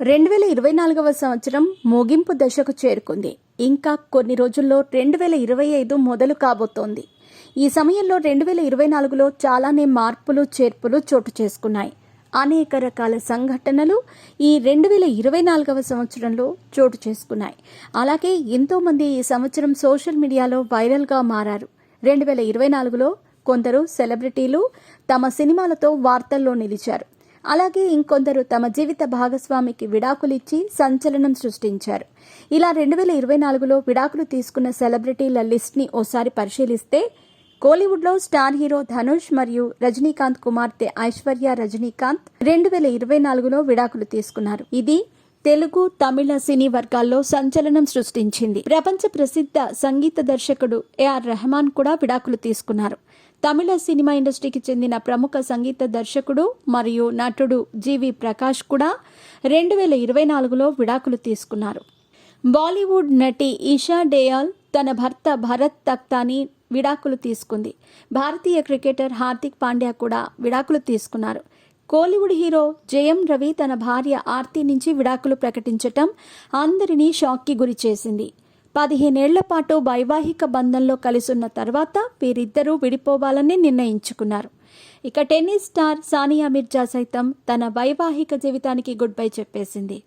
రెండు వేల ఇరవై నాలుగవ సంవత్సరం ముగింపు దశకు చేరుకుంది. ఇంకా కొన్ని రోజుల్లో రెండు వేల ఇరవై ఐదు మొదలు కాబోతోంది. ఈ సమయంలో రెండు వేల ఇరవై నాలుగులో చాలానే మార్పులు చేర్పులు చోటు చేసుకున్నాయి. అనేక రకాల సంఘటనలు ఈ రెండు వేల ఇరవై నాలుగవ సంవత్సరంలో చోటు చేసుకున్నాయి. అలాగే ఎంతోమంది ఈ సంవత్సరం సోషల్ మీడియాలో వైరల్గా మారారు. రెండు వేల ఇరవై నాలుగులో కొందరు సెలబ్రిటీలు తమ సినిమాలతో వార్తల్లో నిలిచారు. అలాగే ఇంకొందరు తమ జీవిత భాగస్వామికి విడాకులిచ్చి సంచలనం సృష్టించారు. ఇలా రెండు వేల ఇరవై నాలుగులో విడాకులు తీసుకున్న సెలబ్రిటీల లిస్ట్ని ఓసారి పరిశీలిస్తే కోలీవుడ్లో స్టార్ హీరో ధనుష్ మరియు రజనీకాంత్ కుమార్తె ఐశ్వర్య రజనీకాంత్ రెండు వేల ఇరవై నాలుగులో విడాకులు తీసుకున్నారు. ఇది తెలుగు తమిళ సినీ వర్గాల్లో సంచలనం సృష్టించింది. ప్రపంచ ప్రసిద్ధ సంగీత దర్శకుడు ఏఆర్ రెహమాన్ కూడా విడాకులు తీసుకున్నారు. తమిళ సినిమా ఇండస్ట్రీకి చెందిన ప్రముఖ సంగీత దర్శకుడు మరియు నటుడు జీవి ప్రకాష్ కూడా రెండు వేల ఇరవై నాలుగులో విడాకులు తీసుకున్నారు. బాలీవుడ్ నటి ఈషా డేయాల్ తన భర్త భరత్ తక్తాని విడాకులు తీసుకుంది. భారతీయ క్రికెటర్ హార్దిక్ పాండ్యా కూడా విడాకులు తీసుకున్నారు. కోలీవుడ్ హీరో జయం రవి తన భార్య ఆర్తి నుంచి విడాకులు ప్రకటించటం అందరినీ షాక్కి గురి చేసింది పదిహేనేళ్ళ పాటు వైవాహిక బంధంలో కలిసున్న తర్వాత వీరిద్దరూ విడిపోవాలని నిర్ణయించుకున్నారు. ఇక టెన్నిస్ స్టార్ సానియా మిర్జా సైతం తన వైవాహిక జీవితానికి గుడ్ బై చెప్పేసింది.